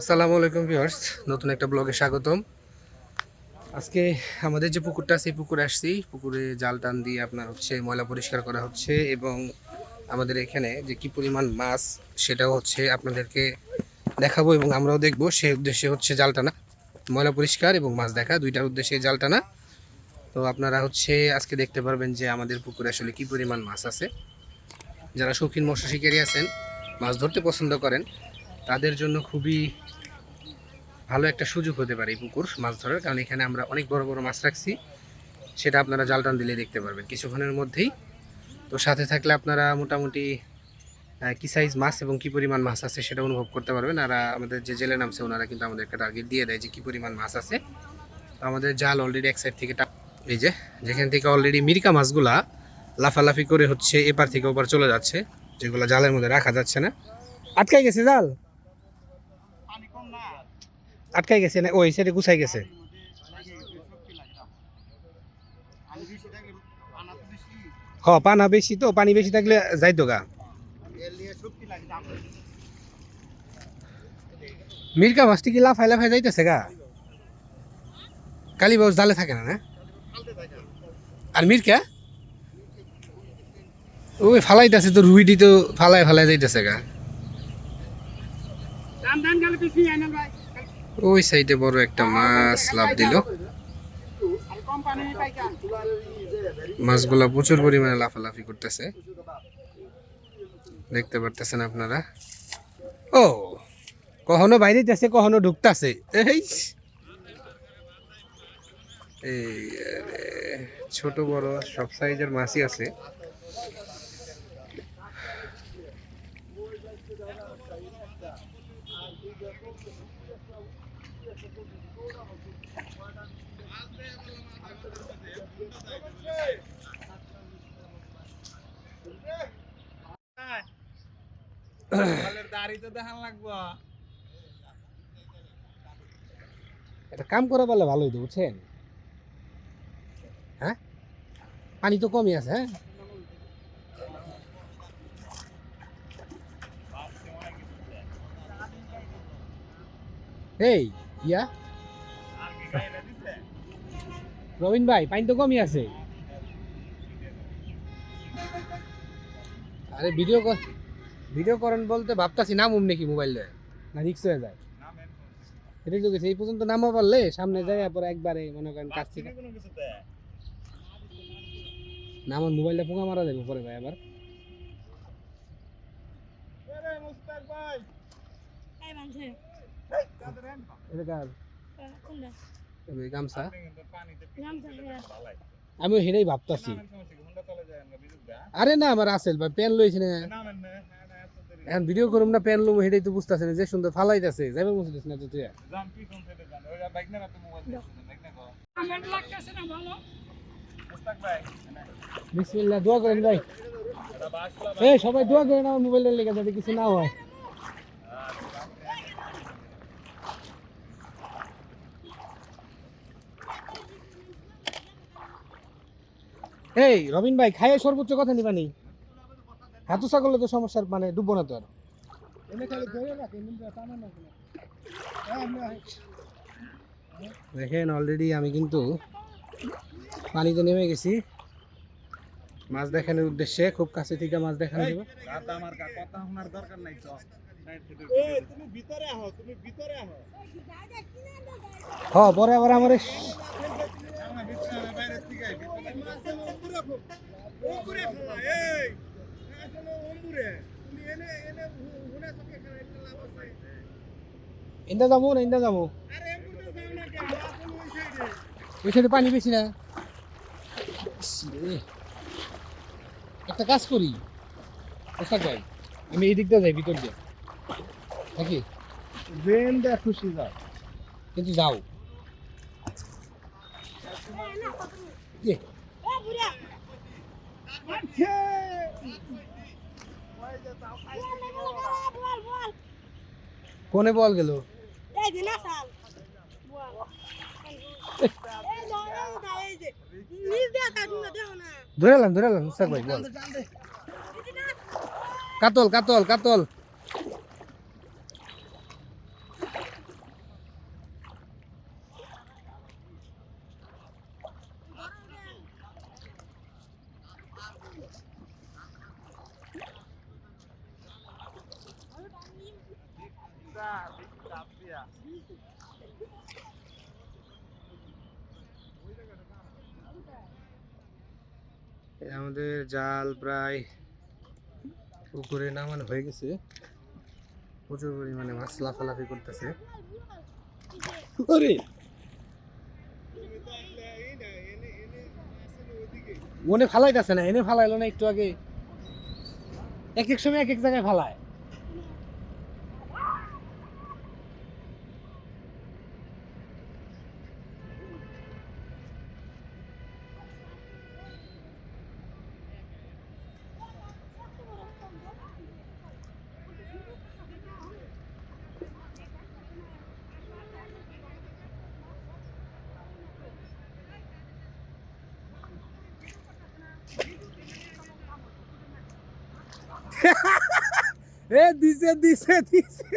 আসসালামু আলাইকুম ভিউয়ার্স, নতুন একটা ব্লগে স্বাগতম। আজকে আমাদের যে পুকুরটা, সেই পুকুরে আসছি। পুকুরে জাল টান দিয়ে আপনার হচ্ছে ময়লা পরিষ্কার করা হচ্ছে এবং আমাদের এখানে যে কি পরিমাণ মাছ, সেটাও হচ্ছে আপনাদেরকে দেখাবো এবং আমরাও দেখব। সেই উদ্দেশ্যে হচ্ছে জাল টানা, ময়লা পরিষ্কার এবং মাছ দেখা, দুইটার উদ্দেশ্যে জাল টানা। তো আপনারা হচ্ছে আজকে দেখতে পারবেন যে আমাদের পুকুরে আসলে কি পরিমাণ মাছ আছে। যারা শৌখিন মৎস্য শিকারী আছেন, মাছ ধরতে পছন্দ করেন তাদের জন্য খুবই ভালো একটা সুযোগ হতে পারে এই পুকুর মাছ ধরার। কারণ এখানে আমরা অনেক বড় বড় মাছ রাখছি। সেটা আপনারা জাল টান দিলে দেখতে পারবেন। কিছুক্ষণের মধ্যেই। তো সাথে থাকলে আপনারা মোটামুটি কি সাইজ মাছ এবং কি পরিমাণ মাছ আছে সেটা অনুভব করতে পারবেন। আর আমাদের যে জেলে নামছে ওনারা কিন্তু আমাদের একটা টার্গেট দিয়ে দেয় যে কী পরিমাণ মাছ আছে। তো আমাদের জাল অলরেডি এক সাইড থেকে এই যে, যেখান থেকে অলরেডি মিরিকা মাছগুলা লাফালাফি করে হচ্ছে এপার থেকে ওপার চলে যাচ্ছে, যেগুলো জালের মধ্যে রাখা যাচ্ছে না। আটকাই গেছে জাল? আটকাই গেছে না? ওই সাইডে গুছাই গেছে। হ, পানা বেশি তো, পানি বেশি থাকলে যাইতো গা। মিরকা মাছটি কি লাফাই লাফাই যাইতেছে গা? কালী বাবু জালে থাকে না না? আর মিরকা? ওই ফালাইতেছে তো, রুইটি তো ফালাই ফালাই যাইতেছে গা। ওই সাইডে বড় একটা মাছ লাভ দিল। মাছগুলা প্রচুর পরিমাণে লাফালাফি করতেছে। দেখতে পারতেছেন আপনারা? ও, কখনো বাইরে যাচ্ছে কখনো ঢুকতেছে। এই ছোট বড় সব সাইজের মাছই আছে। এটা কাম করা পারলে ভালো হইতো, বুঝছেন? হ্যাঁ? পানি তো কমই আছে হ্যাঁ? এই, ইয়া? রবিন ভাই, পানি তো কমই আছে। আরে ভিডিও ভিডিও করেন বলতে ভাবতাছি নামুম নাকি মোবাইল? দিয়ে না রিক্স হয়ে যায়। এটাই তো গেছে এই পর্যন্ত নামা পারলে সামনে যায় পরে একবারে মনে করেন কাছ থেকে না আমার মোবাইলটা পোকা মারা যাবে পরে ভাই আবার। এই মানছে এটা কার? কোনটা? এই গামছা। আমি হেরেই ভাবতাছি। আরে না আমার আসেল ভাই প্যান লইছি না। এখন ভিডিও করুম না, প্যান লুম হেডেই তো বুঝতাছে না, যে সুন্দর ফালাইতাছে। যাবে বুঝতেছ না তো তুই? বিসমিল্লাহ, দোয়া করেন ভাই। এই, সবাই দোয়া করেন, আমার মোবাইলের লেগে যাতে কিছু না হয়। এই, রবিন ভাই, খাইয়ে সর্বোচ্চ কথা নিবানি। হাতুসা করলে তো সমস্যার মানে ডুববো না তো আর। দেখেন অলরেডি আমি কিন্তু পানিতে নেমে গেছি। মাছ দেখানোর উদ্দেশ্যে খুব কাছে থেকে মাছ দেখানো যাবে। হ পরে আবার আমার এই- ইন্দা যাব না ইন্দা যাব ওই সাইডে পানি বেশি না। একটা কাজ করি। ওস্তাদ ভাই আমি এই দিকটা যাই ভিতর দিয়ে। নাকি? ব্রেনটা খুশি যাও। কিন্তু যাও। বল কোনে বল গেল? ধরে কাতল কাতল কাতল এই দাও এই যে নিজ দিয়া কাটু না দেও না ধরে এলাম ধরে এলাম ওস্তাদ ভাই বল কাতল কাতল কাতল এই আমাদের জাল প্রায় পুকুরে নামানো হয়ে গেছে। প্রচুর পরিমাণে মাছ লাফালাফি করতেছে। মনে ফালাইতেছে না, এনে ফালাইলো না একটু আগে। এক এক সময় এক এক জায়গায় ফালায়। এ দিছে দিছে দিছে।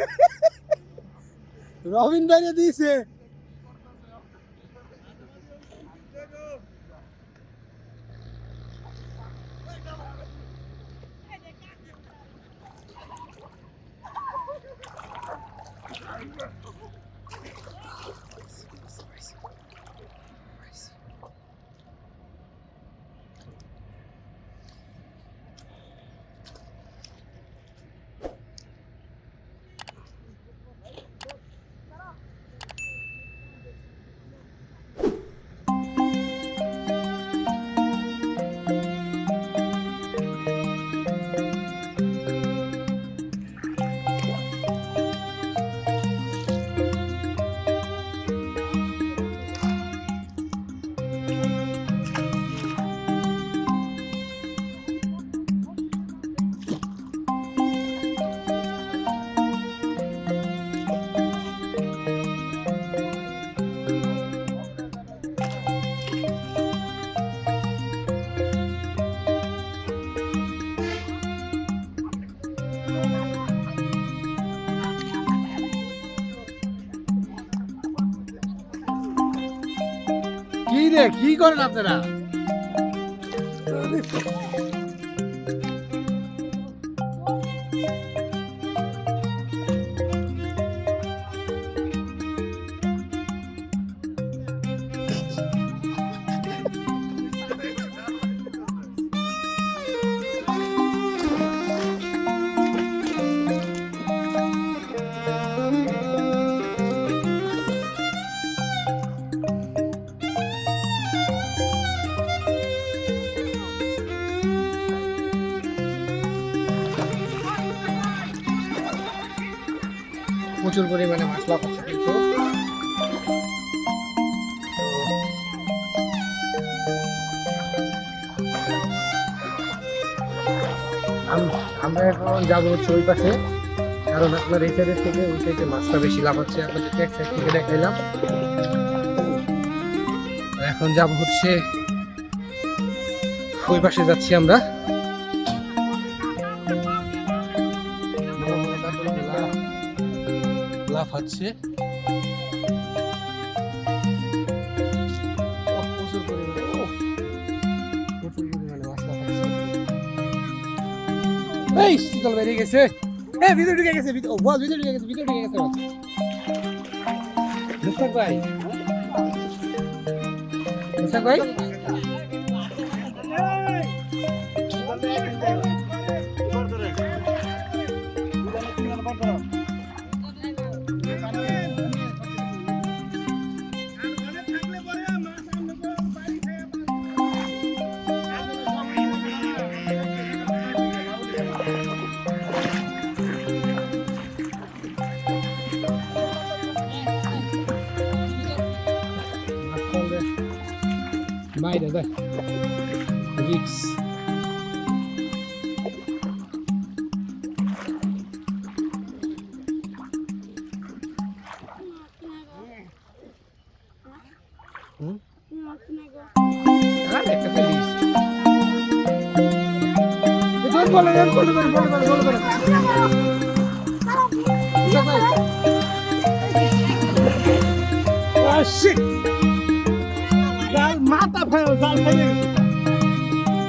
রবিন ভাইরে দিছে। Thank রে কি করেন আপনারা? প্রচুর পরিমাণে মশলা পাচ্ছে কিন্তু। আমরা এখন যাব হচ্ছে ওই পাশে, কারণ আপনার এই সাইডের থেকে ওই সাইডে মাছটা বেশি লাভ হচ্ছে। আপনাদেরকে এক সাইড থেকে দেখাইলাম। এখন যাব হচ্ছে, ওই পাশে যাচ্ছি আমরা। লাফাচ্ছে এই, শীতল বেরিয়ে গেছে। এ, ভিতরে ঢুকে গেছে, ভিতরে ও ভিতরে ঢুকে গেছে, ভিতরে ঢুকে গেছে। মাছ। মুস্তাক ভাই। মুস্তাক ভাই? বাইরে দেখ রিক্স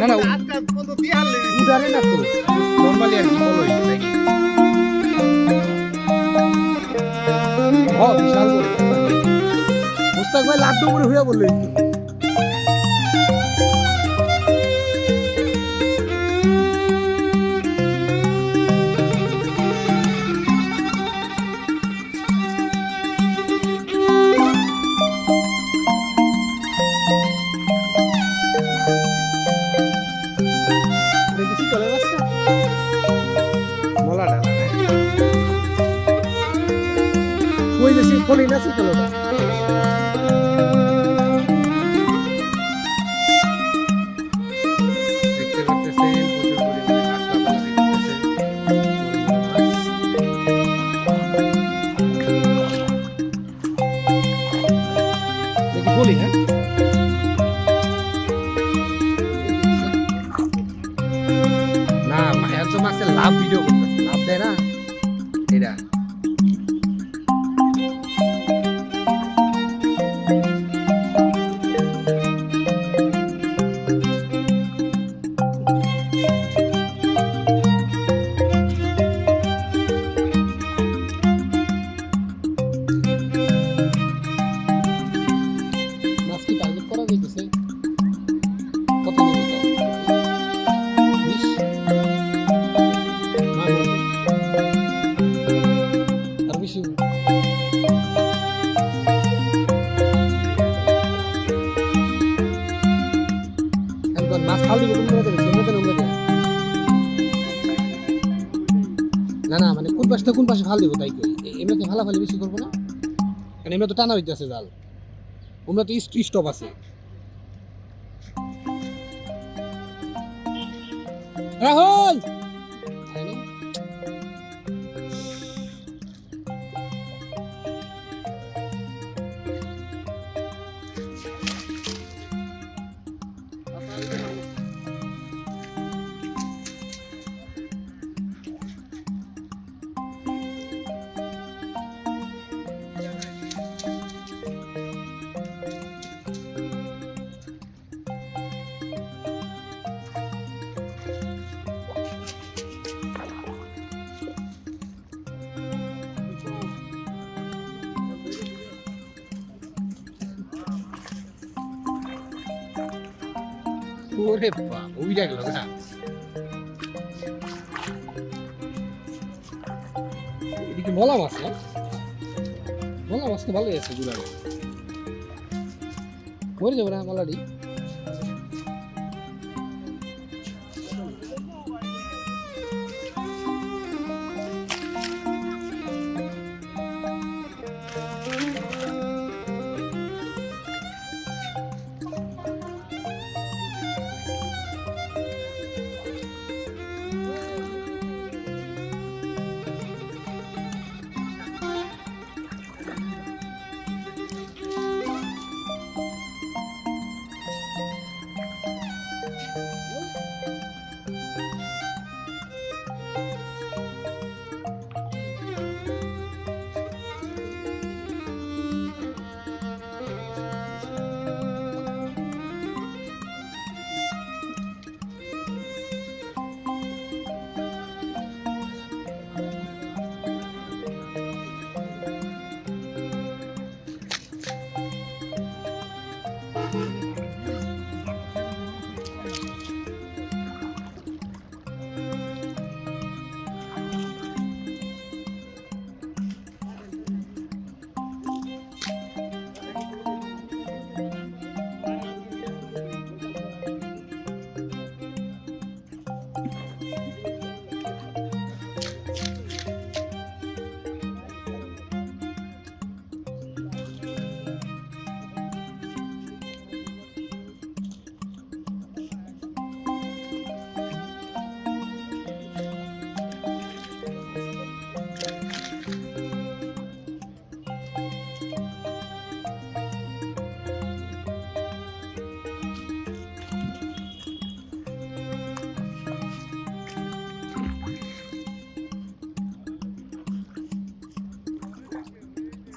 না, না। উদারে না তো। নর্মালি আর কি বলো নাকি হ বিশাল বড় মুস্তাক ভাই লাড্ডু করে হইয়া বলল ফাল দিব তাই এমনি ভালা ফালা বেশি করব না। কারণ এমনি তো টানা হইতেছে জাল। ওমরা তো স্টপ আছে। রাহুল! ওরে বাপ, ওই গেল না এদিকে মলা মাছ, না? মলা মাছ তো ভালোই আছে গুলা মরে যাবে না মলাডি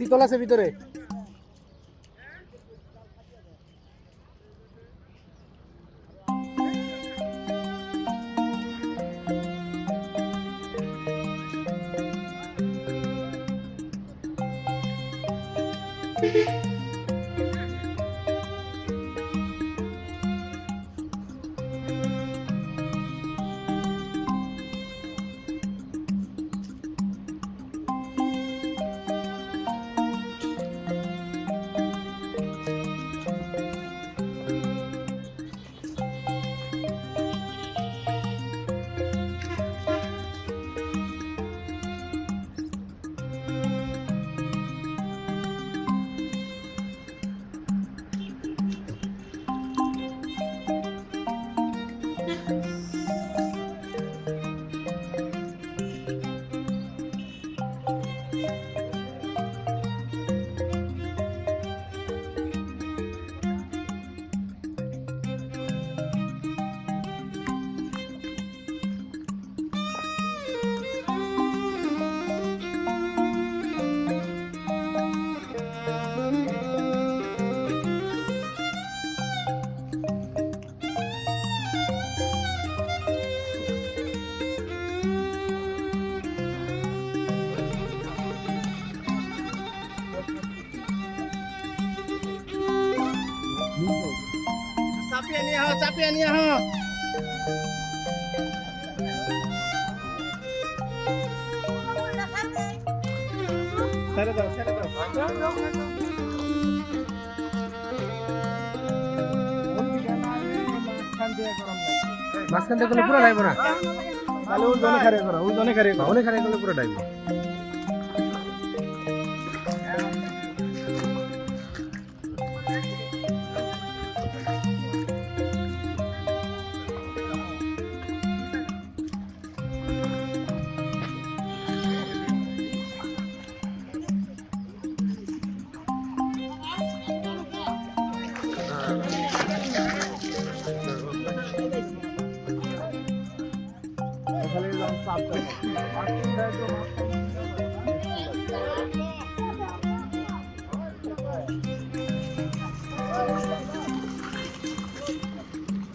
শীতল আছে ভিতরে। Thank নিয়ে আহ চাপিয়ে নিয়ে আহ ছেড়ে দাও ছেড়ে দাও। মাঝখান থেকে পুরো ডাইবো না তাহলে ওজনে খারে করো ওজনে খারে করো। অনেক খারাপ করলে পুরো ডাইবো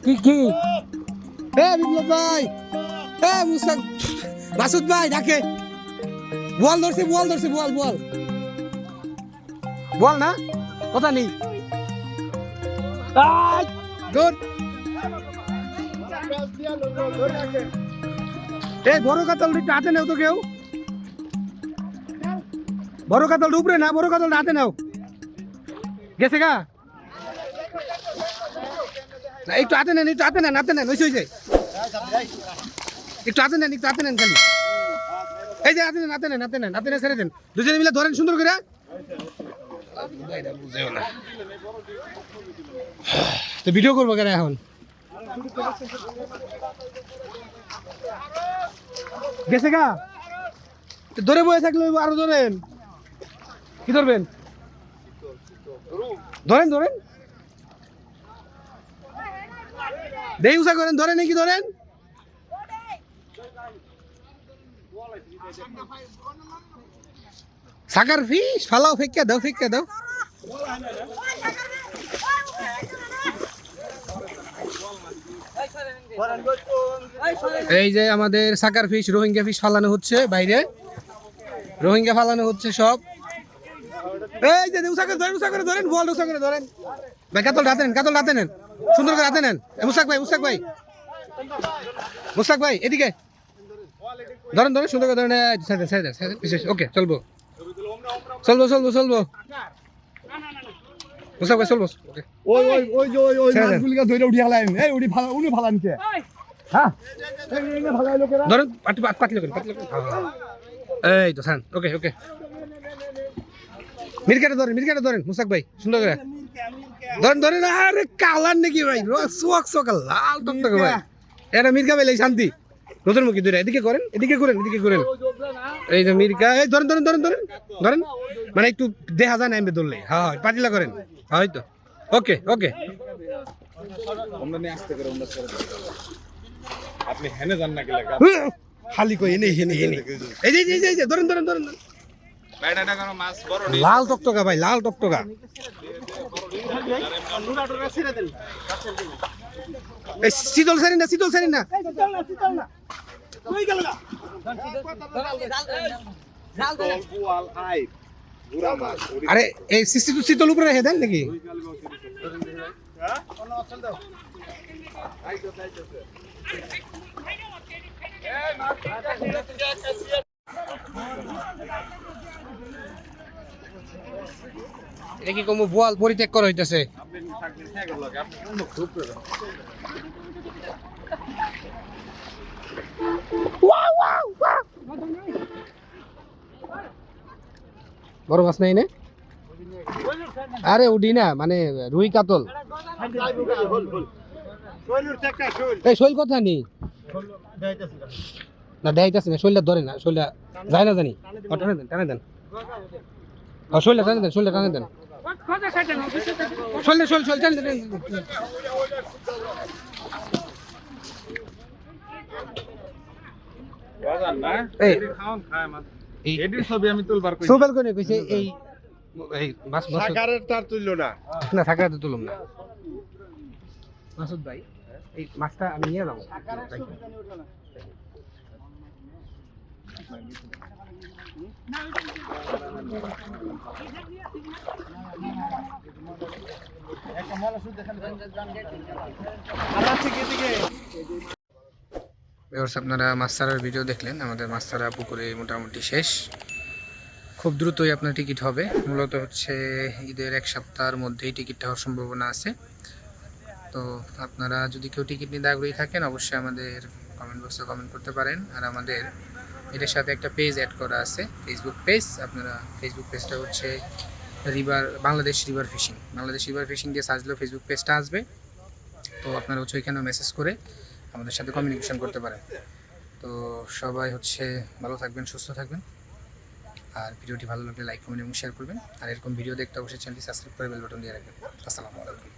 কি কি? এ বিপ্লব ভাই। এ মুসাক মাসুদ ভাই ডাকে। বল ধরছে বল ধরছে বল বল। বল না কথা নেই। গুড এ, বড় কাতল হাতে নেও তো কেউ বড় কাতল উপরে না, বড় কাতল হাতে নাও। গেছে গা? না, একটু হাতে নেন, একটু হাতে নেন হাতে নেন ওই হয়েছে একটু হাতে নেন, একটু হাতে নেন খালি। এই যে হাতে নেন হাতে নেন হাতে নেন হাতে নেন, ছেড়ে দেন। দুজনে মিলে ধরেন সুন্দর করে। বুঝেও ভিডিও করব কেন এখন? গেছে গা? ধরে বয়ে থাকলে আরও ধরেন। কি ধরবেন? ধরেন ধরেন। দেই উষা করেন, ধরেন নাকি ধরেন? সাকার ফিস ফালাও ফেকে দাও ফেকে দাও। এই যে আমাদের সাকার ফিশ রোহিঙ্গা ফিশ ফালানো হচ্ছে বাইরে। রোহিঙ্গা ফালানো হচ্ছে সব। এই যে উষা করে ধরেন উষা করে ধরেন বল উষা করে ধরেন। ভাই কাতল হাতে নেন কাতল হাতে নেন। সুন্দর করে হাতে নেন। এ, ভাই মুস্তাক ভাই। মুস্তাক ভাই এদিকে। ধরেন ধরেন সুন্দর করে ধরেন। সাইডে ওকে চলবো। চলবো চলবো চলবো। ভাই চলবো ওকে ওই ওই ওই যে ওই ওই। মাছগুলিকে ধরে উঠে হালাইন এই উঠি ফালা উনি ফালান কে? হ্যাঁ? ধরেন পাতলি পাতলি করেন পাতলি এই তো সান ওকে ওকে। মিরকাটা ধরেন মিরকাটা ধরেন মুস্তাক ভাই সুন্দর করে। ধরেন ধরেন আরে কালার নাকি ভাই সোয়াক সোয়াক লাল টকটকে ভাই। এটা মির্কা ভাই শান্তি। নতুন মুখী দূরে এদিকে করেন এদিকে করেন এদিকে করেন। এই যে মির্কা এই ধরেন ধরেন ধরেন ধরেন ধরেন। মানে একটু দেখা যায় না এমনি ধরলে। হয় পাতিলা করেন। হয়তো ওকে ওকে আপনি হেনে যান না গেলে খালি কই এনে এনে এনে এই যে এই যে, এই যে ধরেন ধরেন ধরেন। লাল টকটকা ভাই লাল টকটকা শীতল সারি না শীতল সারি না আরে, এই শীতল শীতল উপরে রেখে দেন নাকি? এটা কি কোনো বোয়াল পরিত্যাগ করা হইতেছে? বড় মাছ নাই না? আরে উডি না মানে রুই কাতল। এই শৈল কথা নেই না দেখাইতেছে না শৈলটা ধরে না শৈলটা যায় না জানি। টানে দেন টানে দেন। শৈলটা টানে দেন শৈলটা টানে দেন। শৈলটা শৈল শৈল টানে দেন এই। এই ছবি আমি তুলবার কই সোবেল কোনে কইছে এই এই মাছ মাছ সাকারের তার তুললো না। না থাকা তো তুলুম না। মাসুদ ভাই এই মাছটা আমি নিয়ে যাব। এবার আপনারা মাছ ভিডিও দেখলেন। আমাদের ছাড়া পুকুরে মোটামুটি শেষ। খুব দ্রুতই আপনার টিকিট হবে। মূলত হচ্ছে ঈদের এক সপ্তাহের মধ্যেই টিকিট হওয়ার সম্ভাবনা আছে। তো আপনারা যদি কেউ টিকিট নিতে আগ্রহী থাকেন, অবশ্যই আমাদের কমেন্ট বক্সে কমেন্ট করতে পারেন। আর আমাদের এটার সাথে একটা পেজ অ্যাড করা আছে ফেসবুক পেজ আপনারা ফেসবুক পেজটা হচ্ছে River Bangladesh River Fishing Bangladesh River Fishing দিয়ে সাজলেও ফেসবুক পেজটা আসবে। তো আপনারা হচ্ছে ওইখানেও মেসেজ করে আমাদের সাথে কমিউনিকেশন করতে পারেন। তো সবাই হচ্ছে ভালো থাকবেন, সুস্থ থাকবেন। আর ভিডিওটি ভালো লাগলে লাইক কমেন্ট এবং শেয়ার করবেন। আর এরকম ভিডিও দেখতে অবশ্যই চ্যানেলটি সাবস্ক্রাইব করে বেল বাটন দিয়ে রাখবেন। আসসালামু আলাইকুম।